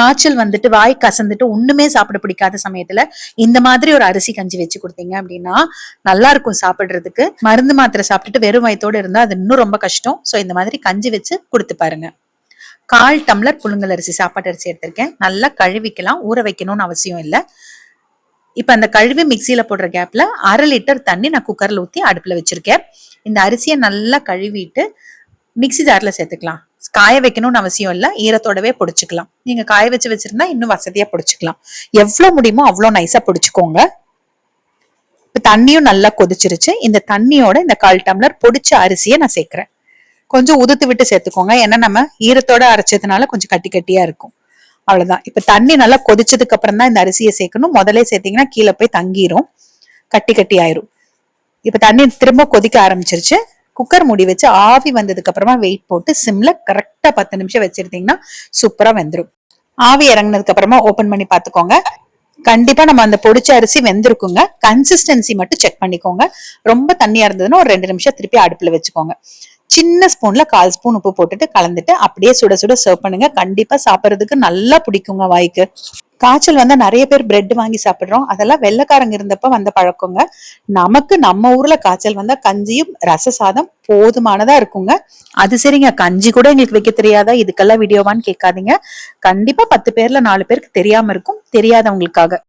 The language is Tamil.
காய்ச்சல் வந்துட்டு வாய் கசந்துட்டு ஒண்ணுமே சாப்பிட பிடிக்காத சமயத்துல இந்த மாதிரி ஒரு அரிசி கஞ்சி வச்சு கொடுத்தீங்க அப்படின்னா நல்லா இருக்கும் சாப்பிடுறதுக்கு. மருந்து மாத்திரை சாப்பிட்டுட்டு வெறும் வயத்தோடு இருந்தா அது இன்னும் ரொம்ப கஷ்டம். ஸோ இந்த மாதிரி கஞ்சி வச்சு கொடுத்து பாருங்க. கால் டம்ளர் புழுங்கல் அரிசி சாப்பாட்டு அரிசி எடுத்திருக்கேன். நல்லா கழுவிக்கலாம். ஊற வைக்கணும்னு அவசியம் இல்லை. இப்போ அந்த கழுவி மிக்சியில் போடுற கேப்பில் அரை லிட்டர் தண்ணி நான் குக்கரில் ஊற்றி அடுப்பில் வச்சிருக்கேன். இந்த அரிசியை நல்லா கழுவிட்டு மிக்ஸி ஜாரில் சேர்த்துக்கலாம். காய வைக்கணும்னு அவசியம் இல்லை. ஈரத்தோடவே பிடிச்சிக்கலாம். நீங்க காய வச்சு வச்சிருந்தா இன்னும் வசதியா பிடிச்சிக்கலாம். எவ்வளவு முடியுமோ அவ்வளோ நைஸா பிடிச்சிக்கோங்க. இப்போ தண்ணியும் நல்லா கொதிச்சிருச்சு. இந்த தண்ணியோட இந்த கால் டம்ளர் பொடிச்ச அரிசியை நான் சேர்க்குறேன். கொஞ்சம் உதுத்து விட்டு சேர்த்துக்கோங்க. ஏன்னா நம்ம ஈரத்தோட அரைச்சதுனால கொஞ்சம் கட்டி கட்டியா இருக்கும். அவ்வளவுதான். இப்ப தண்ணி நல்லா கொதிச்சதுக்கு அப்புறம் தான் இந்த அரிசியை சேர்க்கணும். முதல்ல சேர்த்தீங்கன்னா கீழே போய் தங்கிரும். கட்டி கட்டி ஆயிரும். இப்போ தண்ணி திரும்ப கொதிக்க ஆரம்பிச்சிருச்சு. குக்கர் மூடி வச்சு ஆவி வந்ததுக்கு அப்புறமா வெயிட் போட்டு சிம்ல கரெக்டா பத்து நிமிஷம் வச்சிருந்தீங்கன்னா சூப்பரா வெந்துடும் ஆவி இறங்குனதுக்கு அப்புறமா ஓபன் பண்ணி பாத்துக்கோங்க கண்டிப்பா நம்ம அந்த பொடிச்ச அரிசி வெந்திருக்குங்க. கன்சிஸ்டன்சி மட்டும் செக் பண்ணிக்கோங்க. ரொம்ப தண்ணியா இருந்ததுன்னா ஒரு ரெண்டு நிமிஷம் திருப்பி அடுப்புல வச்சுக்கோங்க. சின்ன ஸ்பூன்ல கால் ஸ்பூன் உப்பு போட்டுட்டு கலந்துட்டு அப்படியே சுட சுட சர்வ் பண்ணுங்க. கண்டிப்பா சாப்பிடுறதுக்கு நல்லா பிடிக்குங்க வாய்க்கு. காய்ச்சல் வந்து நிறைய பேர் பிரெட் வாங்கி சாப்பிடுறோம். அதெல்லாம் வெள்ளைக்காரங்க இருந்தப்ப வந்த பழக்கங்க. நமக்கு நம்ம ஊர்ல காய்ச்சல் வந்தா கஞ்சியும் ரச சாதம் போதுமானதா இருக்குங்க. அது சரிங்க. கஞ்சி கூட எங்களுக்கு வைக்க தெரியாதா? இதுக்கெல்லாம் வீடியோவான்னு கேட்காதீங்க. கண்டிப்பா பத்து பேர்ல நாலு பேருக்கு தெரியாம இருக்கும். தெரியாதவங்களுக்காக.